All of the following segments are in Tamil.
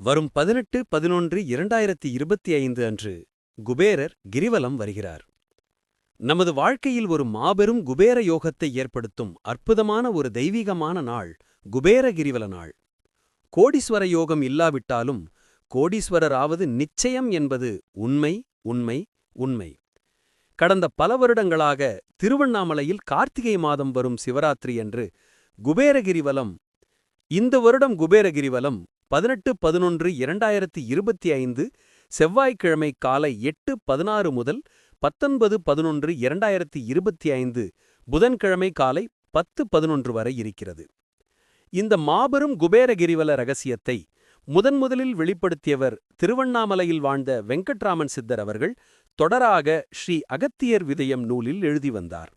வரும் பதினெட்டு பதினொன்று இரண்டாயிரத்தி இருபத்தி ஐந்து அன்று குபேரர் கிரிவலம் வருகிறார். நமது வாழ்க்கையில் ஒரு மாபெரும் குபேர யோகத்தை ஏற்படுத்தும் அற்புதமான ஒரு தெய்வீகமான நாள் குபேர கிரிவல நாள். கோடீஸ்வர யோகம் இல்லாவிட்டாலும் கோடீஸ்வரராவது நிச்சயம் என்பது உண்மை உண்மை உண்மை. கடந்த பல வருடங்களாக திருவண்ணாமலையில் கார்த்திகை மாதம் வரும் சிவராத்திரி அன்று குபேரகிரிவலம் இந்த வருடம் குபேரகிரிவலம் பதினெட்டு பதினொன்று இரண்டாயிரத்தி இருபத்தி ஐந்து செவ்வாய்க்கிழமை காலை எட்டு பதினாறு முதல் பத்தொன்பது பதினொன்று இரண்டாயிரத்தி இருபத்தி ஐந்து புதன்கிழமை காலை பத்து பதினொன்று வரை இருக்கிறது. இந்த மாபெரும் குபேரகிரிவல ரகசியத்தை முதன்முதலில் வெளிப்படுத்தியவர் திருவண்ணாமலையில் வாழ்ந்த வெங்கட்ராமன் சித்தர் அவர்கள் தொடராக ஸ்ரீ அகத்தியர் விதயம் நூலில் எழுதி வந்தார்.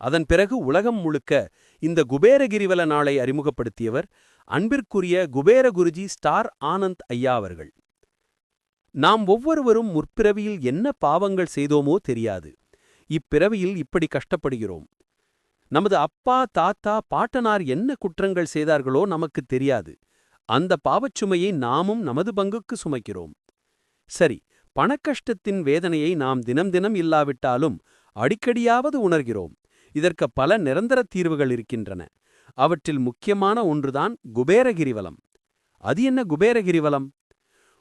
அதன் பிறகு உலகம் முழுக்க இந்த குபேரகிரிவல நாளை அறிமுகப்படுத்தியவர் அன்பிற்குரிய குபேர குருஜி ஸ்டார் ஆனந்த் ஐயா அவர்கள். நாம் ஒவ்வொருவரும் முற்பிறவியில் என்ன பாவங்கள் செய்தோமோ தெரியாது. இப்பிறவியில் இப்படி கஷ்டப்படுகிறோம். நமது அப்பா தாத்தா பாட்டனார் என்ன குற்றங்கள் செய்தார்களோ நமக்கு தெரியாது. அந்த பாவச்சுமையை நாமும் நமது பங்குக்கு சுமைக்கிறோம். சரி பணக்கஷ்டத்தின் வேதனையை நாம் தினம் தினம் இல்லாவிட்டாலும் அடிக்கடியாவது உணர்கிறோம். இதற்கு பல நிரந்தர தீர்வுகள் இருக்கின்றன. அவற்றில் முக்கியமான ஒன்றுதான் குபேரகிரிவலம். அது என்ன குபேரகிரிவலம்?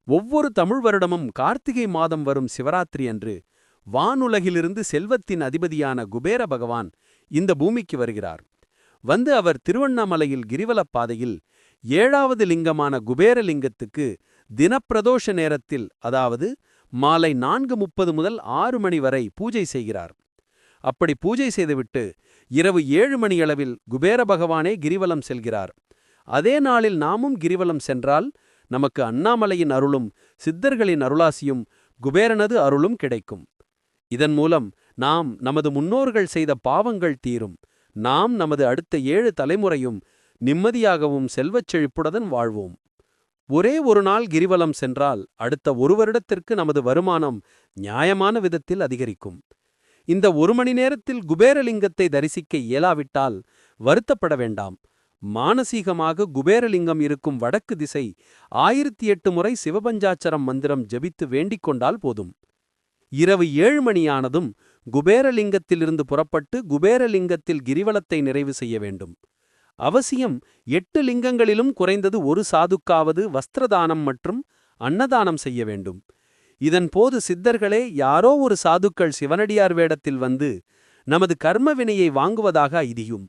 ஒவ்வொரு தமிழ் வருடமும் கார்த்திகை மாதம் வரும் சிவராத்திரி அன்று வானுலகிலிருந்து செல்வத்தின் அதிபதியான குபேர பகவான் இந்த பூமிக்கு வருகிறார். வந்து அவர் திருவண்ணாமலையில் கிரிவலப் பாதையில் ஏழாவது லிங்கமான குபேரலிங்கத்துக்கு தினப்பிரதோஷ நேரத்தில் அதாவது மாலை நான்கு முப்பது முதல் ஆறு மணி வரை பூஜை செய்கிறார். அப்படி பூஜை செய்துவிட்டு இரவு ஏழு மணியளவில் குபேர பகவானே கிரிவலம் செல்கிறார். அதே நாளில் நாமும் கிரிவலம் சென்றால் நமக்கு அண்ணாமலையின் அருளும் சித்தர்களின் அருளாசியும் குபேரனது அருளும் கிடைக்கும். இதன் மூலம் நாம் நமது முன்னோர்கள் செய்த பாவங்கள் தீரும். நாம் நமது அடுத்த ஏழு தலைமுறையும் நிம்மதியாகவும் செல்வச் செழிப்புடன் வாழ்வோம். ஒரே ஒரு நாள் கிரிவலம் சென்றால் அடுத்த ஒரு வருடத்திற்கு நமது வருமானம் நியாயமான விதத்தில் அதிகரிக்கும். இந்த ஒரு மணி நேரத்தில் குபேரலிங்கத்தை தரிசிக்க இயலாவிட்டால் வருத்தப்பட வேண்டாம். மானசீகமாக குபேரலிங்கம் இருக்கும் வடக்கு திசை ஆயிரத்தி எட்டு முறை சிவபஞ்சாச்சரம் மந்திரம் ஜபித்து வேண்டிக் கொண்டால் போதும். இரவு ஏழு மணியானதும் குபேரலிங்கத்திலிருந்து புறப்பட்டு குபேரலிங்கத்தில் கிரிவலத்தை நிறைவு செய்ய வேண்டும். அவசியம் எட்டு லிங்கங்களிலும் குறைந்தது ஒரு சாதுக்காவது வஸ்திரதானம் மற்றும் அன்னதானம் செய்ய வேண்டும். இதன் போது சித்தர்களே யாரோ ஒரு சாதுக்கள் சிவனடியார் வேடத்தில் வந்து நமது கர்ம வினையை வாங்குவதாக ஐதியும்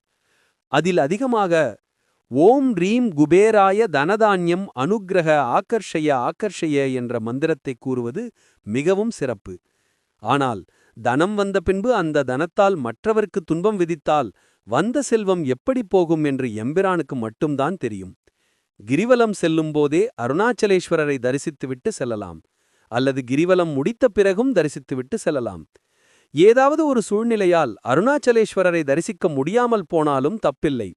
அதில் அதிகமாக ஓம் ரீம் குபேராய தனதான்யம் அனுக்கிரக ஆக்கர்ஷய ஆக்கர்ஷய என்ற மந்திரத்தை கூறுவது மிகவும் சிறப்பு. ஆனால் தனம் வந்த பின்பு அந்த தனத்தால் மற்றவருக்கு துன்பம் விதித்தால் வந்த செல்வம் எப்படி போகும் என்று எம்பிரானுக்கு மட்டும்தான் தெரியும். கிரிவலம் செல்லும்போதே அருணாச்சலேஸ்வரரை தரிசித்துவிட்டு செல்லலாம். அல்லது கிரிவலம் முடித்த பிறகும் தரிசித்துவிட்டு செல்லலாம். ஏதாவது ஒரு சூழ்நிலையால் அருணாச்சலேஸ்வரரை தரிசிக்க முடியாமல் போனாலும் தப்பில்லை.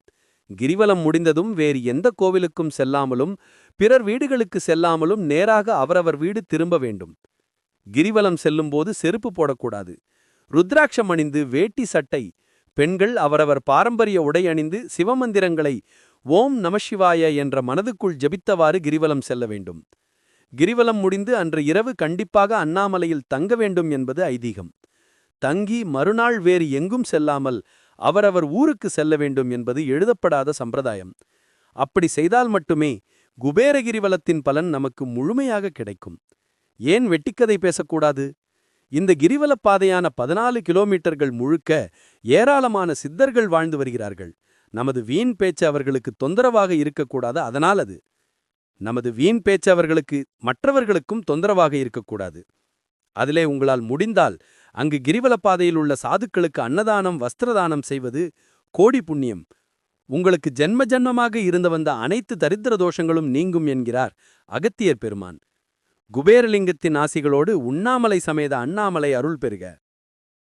கிரிவலம் முடிந்ததும் வேறு எந்த கோவிலுக்கும் செல்லாமலும் பிறர் வீடுகளுக்கு செல்லாமலும் நேராக அவரவர் வீடு திரும்ப வேண்டும். கிரிவலம் செல்லும்போது செருப்பு போடக்கூடாது. ருத்ராட்சம் அணிந்து வேட்டி சட்டை பெண்கள் அவரவர் பாரம்பரிய உடை அணிந்து சிவமந்திரங்களை ஓம் நமசிவாய என்ற மனதுக்குள் ஜபித்தவாறு கிரிவலம் செல்ல வேண்டும். கிரிவலம் முடிந்து அன்று இரவு கண்டிப்பாக அண்ணாமலையில் தங்க வேண்டும் என்பது ஐதீகம். தங்கி மறுநாள் வேறு எங்கும் செல்லாமல் அவரவர் ஊருக்கு செல்ல வேண்டும் என்பது எழுதப்படாத சம்பிரதாயம். அப்படி செய்தால் மட்டுமே குபேர கிரிவலத்தின் பலன் நமக்கு முழுமையாக கிடைக்கும். ஏன் வெட்டிக்கதை பேசக்கூடாது? இந்த கிரிவலப் பாதையான பதினாலு கிலோமீட்டர்கள் முழுக்க ஏராளமான சித்தர்கள் வாழ்ந்து வருகிறார்கள். நமது வீண் பேச்சு அவர்களுக்கு தொந்தரவாக இருக்கக்கூடாது. அதனால் அது நமது வீண் பேச்சு அவர்களுக்கு மற்றவர்களுக்கும் தொந்தரவாக இருக்கக்கூடாது. அதிலே உங்களால் முடிந்தால் அங்கு கிரிவலப்பாதையில் உள்ள சாதுக்களுக்கு அன்னதானம் வஸ்திரதானம் செய்வது கோடி புண்ணியம். உங்களுக்கு ஜென்ம ஜென்மமாக இருந்து வந்த அனைத்து தரித்திர தோஷங்களும் நீங்கும் என்கிறார் அகத்தியர் பெருமான். குபேரலிங்கத்தின் ஆசிகளோடு உண்ணாமலை சமேத அண்ணாமலை அருள் பெறுக.